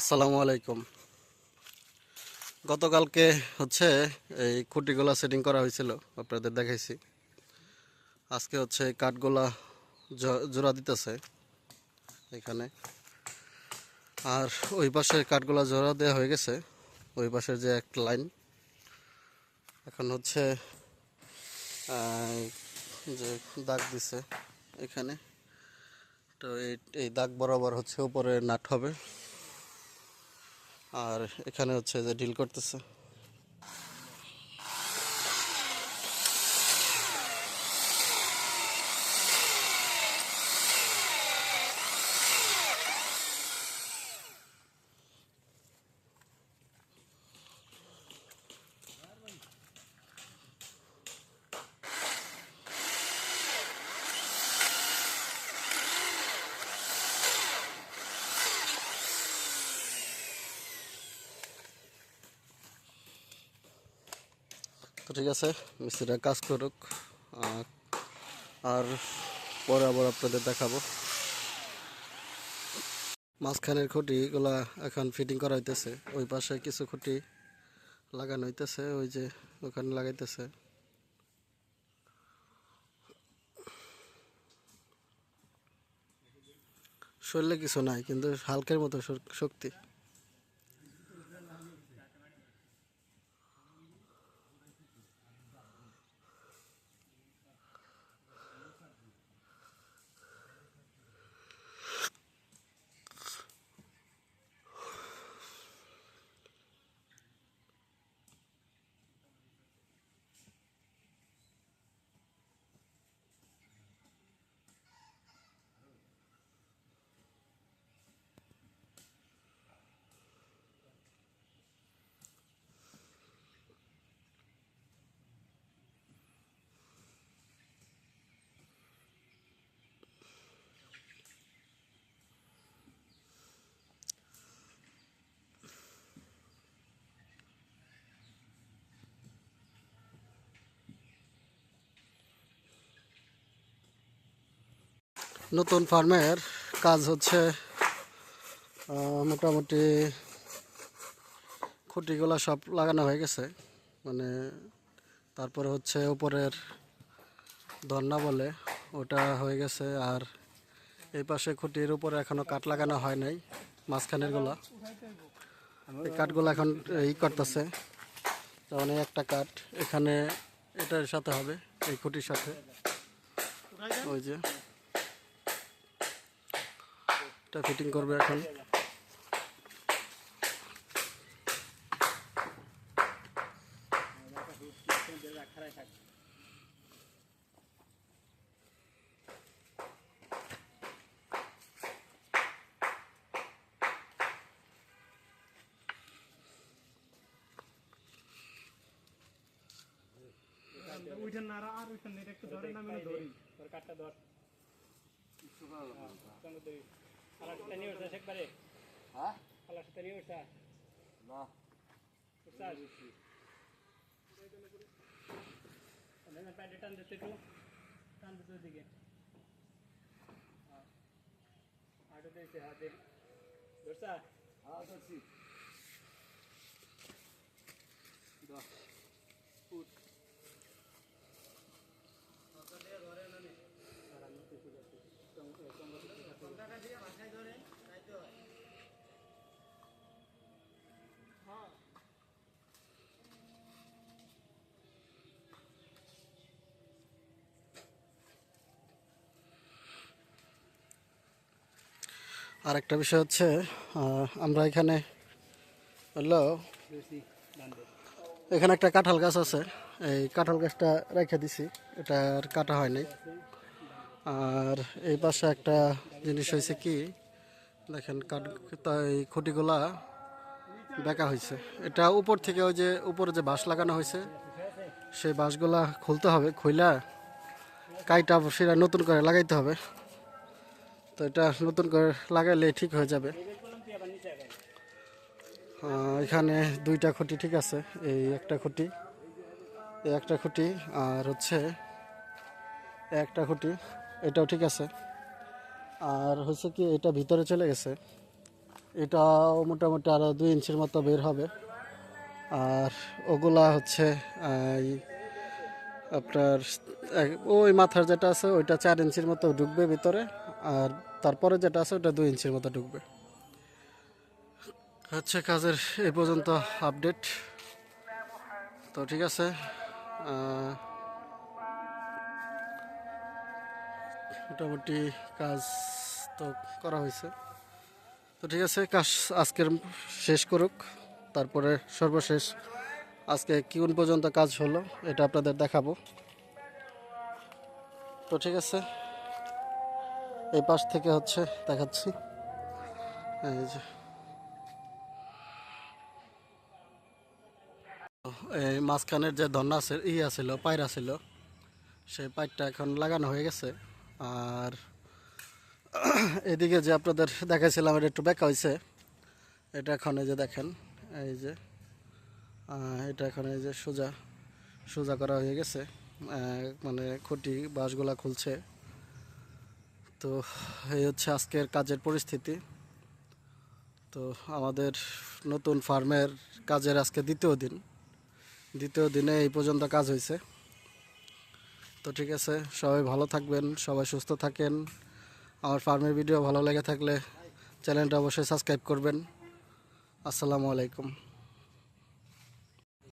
আসসালামু আলাইকুম। গতকালকে হচ্ছে এই খুঁটিগুলা সেটিং করা হয়েছিল, আপনাদের দেখাইছি। আজকে হচ্ছে কাঠগুলা জোড়া দিতেছে এখানে। আর ওই পাশে কাঠগুলা জোড়া দেওয়া হয়ে গেছে, ওই পাশের যে এক লাইন। এখন হচ্ছে যে দাগ দিছে এখানে, তো এই দাগ বরাবর হচ্ছে উপরে নাট হবে। আর এখানে হচ্ছে যে ডিল করতেছে। তো ঠিক আছে মিস্ত্রিরা কাজ করুক। আর পরে আবার আপনাদের দেখাবো। মাঝখানের খুঁটিগুলা এখন ফিটিং করা হইতেছে ওই পাশে কিছু খুঁটি লাগানো হইতেছে, ওই যে ওখানে লাগাইতেছে। শরীরে কিছু নাই, কিন্তু হালকের মতো শক্তি। নতুন ফার্মের কাজ হচ্ছে মোটামুটি খুঁটিগুলো সব লাগানো হয়ে গেছে। মানে তারপরে হচ্ছে উপরের ধন্না বলে, ওটা হয়ে গেছে। আর এই পাশে খুঁটির উপরে এখনও কাঠ লাগানো হয় নাই, মাঝখানেরগুলা। এই কাঠগুলো এখন ই করতেছে। এই একটা কাঠ এখানে এটার সাথে হবে, এই খুঁটির সাথে। ওই যে। এটা ফিটিং করবে এখন। উঠেন না আর উঠেন না, এটা একটু আমি না ধরি। তোর কাঠটা ধর। Alaksi tani ursa sek bare. Ha? Alaksi tani ursa. Na. Ursa. Another packet on the two. Tan the two again. आटो दे से हाथे दोस्त हाँ दोस्ती दो আর একটা বিষয় হচ্ছে আমরা এখানে হলো এখানে একটা কাঁঠাল গাছ আছে। এই কাঁঠাল গাছটা রেখে দিছি। এটা আর কাটা হয়নি। আর এই পাশে একটা জিনিস হয়েছে কি, দেখেন কাঠ এই খুঁটিগুলা বেঁকা হয়েছে। এটা উপর থেকে ওই যে উপরে যে বাঁশ লাগানো হয়েছে, সেই বাঁশগুলা খুলতে হবে, খুইলা কাইটা সেটা নতুন করে লাগাইতে হবে। তো এটা নতুন করে লাগাইলে ঠিক হয়ে যাবে। এখানে দুইটা খুঁটি ঠিক আছে, এই একটা খুঁটি, এই একটা খুঁটি, আর হচ্ছে একটা খুঁটি, এটাও ঠিক আছে। আর হচ্ছে কি, এটা ভিতরে চলে গেছে। এটাও মোটামুটি আরও দুই ইঞ্চির মতো বের হবে। আর ওগুলা হচ্ছে আপনার ওই মাথার যেটা আছে, ওইটা চার ইঞ্চির মতো ঢুকবে ভিতরে। আর তারপরে যেটা আছে ওটা দুই ইঞ্চির মতো ঢুকবে। হচ্ছে কাজের এই পর্যন্ত আপডেট তো ঠিক আছে মোটামুটি কাজ তো করা হয়েছে। তো ঠিক আছে, কাজ আজকের শেষ করুক, তারপরে সর্বশেষ আজকে কোন পর্যন্ত কাজ হলো, এটা আপনাদের দেখাবো। তো ঠিক আছে এই পাশ থেকে হচ্ছে দেখাচ্ছি। এই যে। এই মাঝখানের যে ধন্না আছে ইয়া ছিল পায়রা ছিল সেই পাইপটা এখন লাগানো হয়ে গেছে। আর এদিকে যে আপনাদের দেখাইছিলাম, এটা একটু বেঁকা হয়েছে এটা এখন এই যে দেখেন, এই যে এটা এখন এই যে সোজা সোজা করা হয়ে গেছে। মানে খুঁটি বাঁশগুলা খুলছে। তো এই হচ্ছে আজকের কাজের পরিস্থিতি। তো আমাদের নতুন ফার্মের কাজের আজকে দ্বিতীয় দিন। দ্বিতীয় দিনে এই পর্যন্ত কাজ হয়েছে। তো ঠিক আছে, সবাই ভালো থাকবেন, সবাই সুস্থ থাকেন। আমার ফার্মের ভিডিও ভালো লেগে থাকলে চ্যানেলটা অবশ্যই সাবস্ক্রাইব করবেন। আসসালামু আলাইকুম।